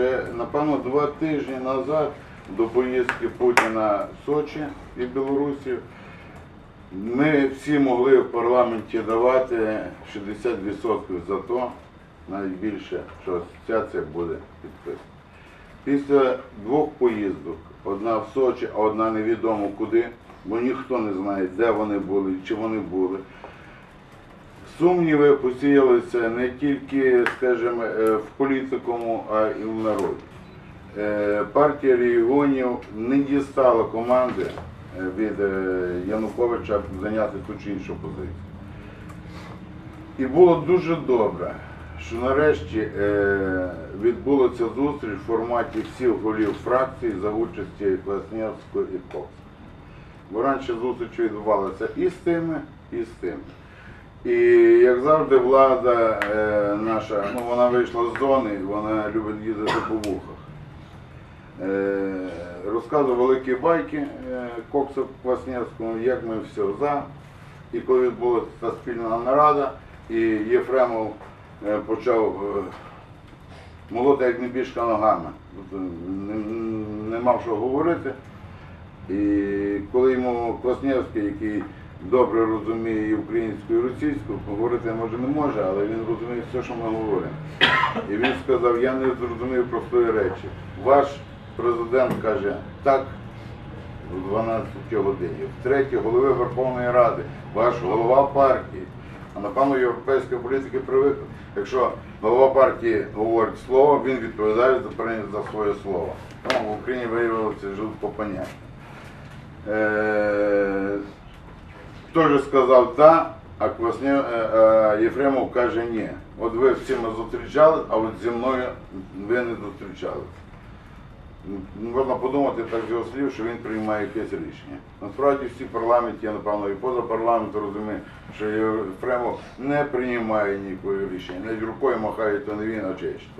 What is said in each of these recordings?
ще, напевно, два тижні назад до поїздки Путіна в Сочі і Білорусі ми всі могли в парламенті давати 60% за то, навіть більше, що асоціація буде підписана. Після двох поїздок, одна в Сочі, а одна невідомо куди, бо ніхто не знає, де вони були, чи вони були. Сумніви посіялися не тільки, скажімо, е, в політикуму, а й в народі. Е, Партія регіонів не дістала команди е, від Януковича зайняти ту чи іншу позицію. І було дуже добре, що нарешті відбулася зустріч в форматі всіх голів фракцій за участі Класневського і Кокса. Бо раніше зустріч відбувалася і з тими, і з тими. І як завжди, влада е, наша, ну вона вийшла з зони, вона любить їздити по вухах. Е, розказував великі байки е, Кокса Квасневському, як ми все за. І коли відбулася та спільна нарада, і Єфремов е, почав е, молоти як небіжка ногами. Тобто не, не мав що говорити. І коли йому Класневський, який добре розуміє і українську, і російську, говорити може не може, але він розуміє все, що ми говоримо. І він сказав, я не зрозумів простої речі. Ваш президент каже так в 12 годині. Втретє, голови Верховної Ради, ваш голова партії. А напевно європейська політики привикли. Якщо голова партії говорить слово, він відповідає за, за своє слово. Ну, в Україні виявилося жутко поняття. Теж сказав так, а Квасне, е, е, Єфремов каже ні. От ви всі зустрічали, а от зі мною ви не зустрічали. Ну, Можна подумати так з його слів, що він приймає якесь рішення. Насправді всі парламенті, я напевно і поза парламентом розумію, що Єфремов не приймає ніякого рішення. Навіть рукою махає, то не він, а честь.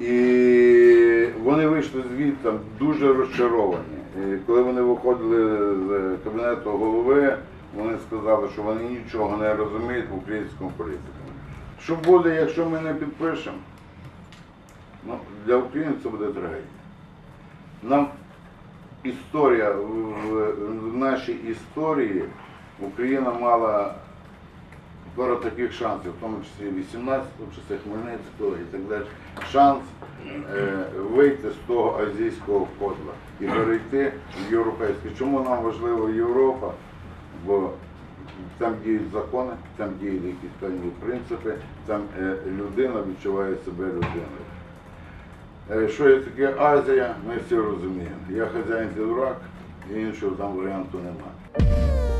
І вони вийшли звідти дуже розчаровані. І коли вони виходили з кабінету голови, вони сказали, що вони нічого не розуміють в українському політику. Що буде, якщо ми не підпишемо? Ну, для України це буде трагедія. Нам історія в, нашій історії Україна мала пару таких шансів, в тому числі 18-го, часи Хмельницького і так далі. Шанс е, вийти з того азійського кодла і перейти в європейське. Чому нам важлива Європа? Бо там діють закони, там діють якісь певні принципи, там е, людина відчуває себе людиною. Е, Що є таке Азія, ми всі розуміємо. Я хазяїн ти дурак, і іншого там варіанту немає.